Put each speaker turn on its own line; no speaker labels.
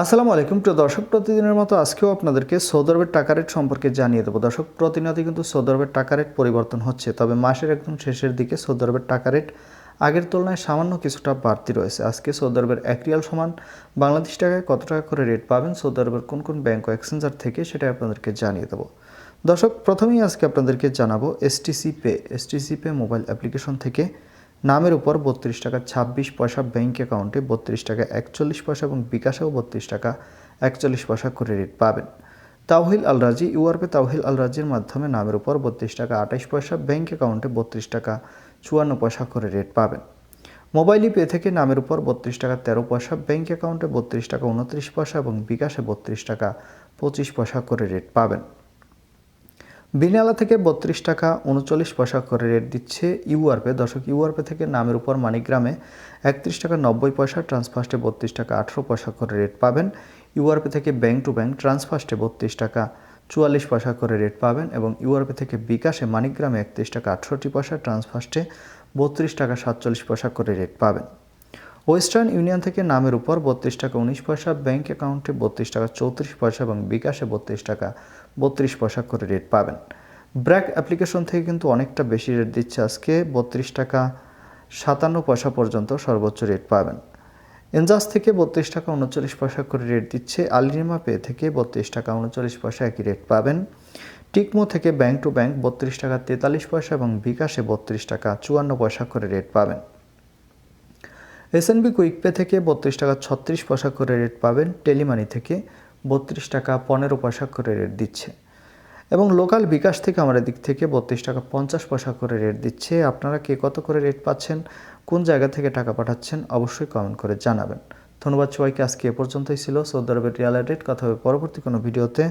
আসসালামু আলাইকুম। প্রিয় দর্শক, প্রতিদিনের মতো আজকেও আপনাদেরকে সৌদি আরবের টাকা রেট সম্পর্কে জানিয়ে দেবো। দর্শক, প্রতিনিয়ত কিন্তু সৌদি আরবের টাকা রেট পরিবর্তন হচ্ছে, তবে মাসের একদম শেষের দিকে সৌদি আরবের টাকা রেট আগের তুলনায় সামান্য কিছুটা বাড়তি রয়েছে। আজকে সৌদি আরবের এক রিয়াল সমান বাংলাদেশ টাকায় কত টাকা করে রেট পাবেন, সৌদি আরবের কোন কোন ব্যাংক ও এক্সচেঞ্জার থেকে সেটা আপনাদেরকে জানিয়ে দেবো। দর্শক, প্রথমেই আজকে আপনাদেরকে জানাব STC pay STC pay mobile application থেকে নামের উপর বত্রিশ টাকা, ছাব্বিশ পয়সা ব্যাংক অ্যাকাউন্টে বত্রিশ টাকা, একচল্লিশ পয়সা এবং বিকাশেও বত্রিশ টাকা, একচল্লিশ পয়সা করে রেট পাবেন। তাওহিল আল রাজি ইউআরপে তাওহিল আল রাজির মাধ্যমে নামের উপর বত্রিশ টাকা, আঠাইশ পয়সা ব্যাংক অ্যাকাউন্টে বত্রিশ টাকা, চুয়ান্ন পয়সা করে রেট পাবেন। মোবাইল পে থেকে নামের উপর বত্রিশ টাকা, তেরো পয়সা ব্যাংক অ্যাকাউন্টে বত্রিশ টাকা, উনত্রিশ পয়সা এবং বিকাশে বত্রিশ টাকা, পঁচিশ পয়সা করে রেট পাবেন। বিনালা থেকে বত্রিশ টাকা উনচল্লিশ পয়সা করে রেট দিচ্ছে ইউআরপে। দর্শক, ইউআরপে থেকে নামের উপর মানিগ্রামে একত্রিশ টাকা নব্বই পয়সা ট্রান্সফার্স্টে বত্রিশ টাকা আঠেরো পয়সা করে রেট পাবেন। ইউআরপে থেকে ব্যাংক টু ব্যাংক ট্রান্সফার্স্টে বত্রিশ টাকা চুয়াল্লিশ পয়সা করে রেট পাবেন এবং ইউআরপে থেকে বিকাশে মানিগ্রামে একত্রিশ টাকা আটষট্টি পয়সা ট্রান্সফার্স্টে বত্রিশ টাকা সাতচল্লিশ পয়সা করে রেট পাবেন। ওয়েস্টার্ন ইউনিয়ন থেকে নামের উপর বত্রিশ টাকা উনিশ পয়সা, ব্যাংক অ্যাকাউন্টে বত্রিশ টাকা চৌত্রিশ পয়সা এবং বিকাশে বত্রিশ টাকা বত্রিশ পয়সা করে রেট পাবেন। ব্র্যাক অ্যাপ্লিকেশন থেকে কিন্তু অনেকটা বেশি রেট দিচ্ছে আজকে, বত্রিশ টাকা সাতান্ন পয়সা পর্যন্ত সর্বোচ্চ রেট পাবেন। এনজাস থেকে বত্রিশ টাকা উনচল্লিশ পয়সা করে রেট দিচ্ছে আলিনিমা পে থেকে বত্রিশ টাকা উনচল্লিশ পয়সা একই রেট পাবেন। টিকমো থেকে ব্যাংক টু ব্যাংক বত্রিশ টাকা তেতাল্লিশ পয়সা এবং বিকাশে বত্রিশ টাকা চুয়ান্ন পয়সা করে রেট পাবেন। এসএনবি কুইক পে থেকে বত্রিশ টাকা ছত্রিশ পয়সা করে রেট পাবেন। টেলিমানি থেকে বত্রিশ টাকা পনেরো পয়সা করে রেট দিচ্ছে। এবং লোকাল বিকাশ থেকে আমার দিক থেকে বত্রিশ টাকা পঞ্চাশ পয়সা করে রেট দিচ্ছে। আপনারা কে কত করে রেট পাচ্ছেন, কোন জায়গা থেকে টাকা পাঠাচ্ছেন, অবশ্যই কমেন্ট করে জানাবেন। ধন্যবাদ সবাইকে। আজকে এ পর্যন্তই ছিল। সৌদি আরবের রিয়াল রেট কথা হবে পরবর্তী কোনো ভিডিওতে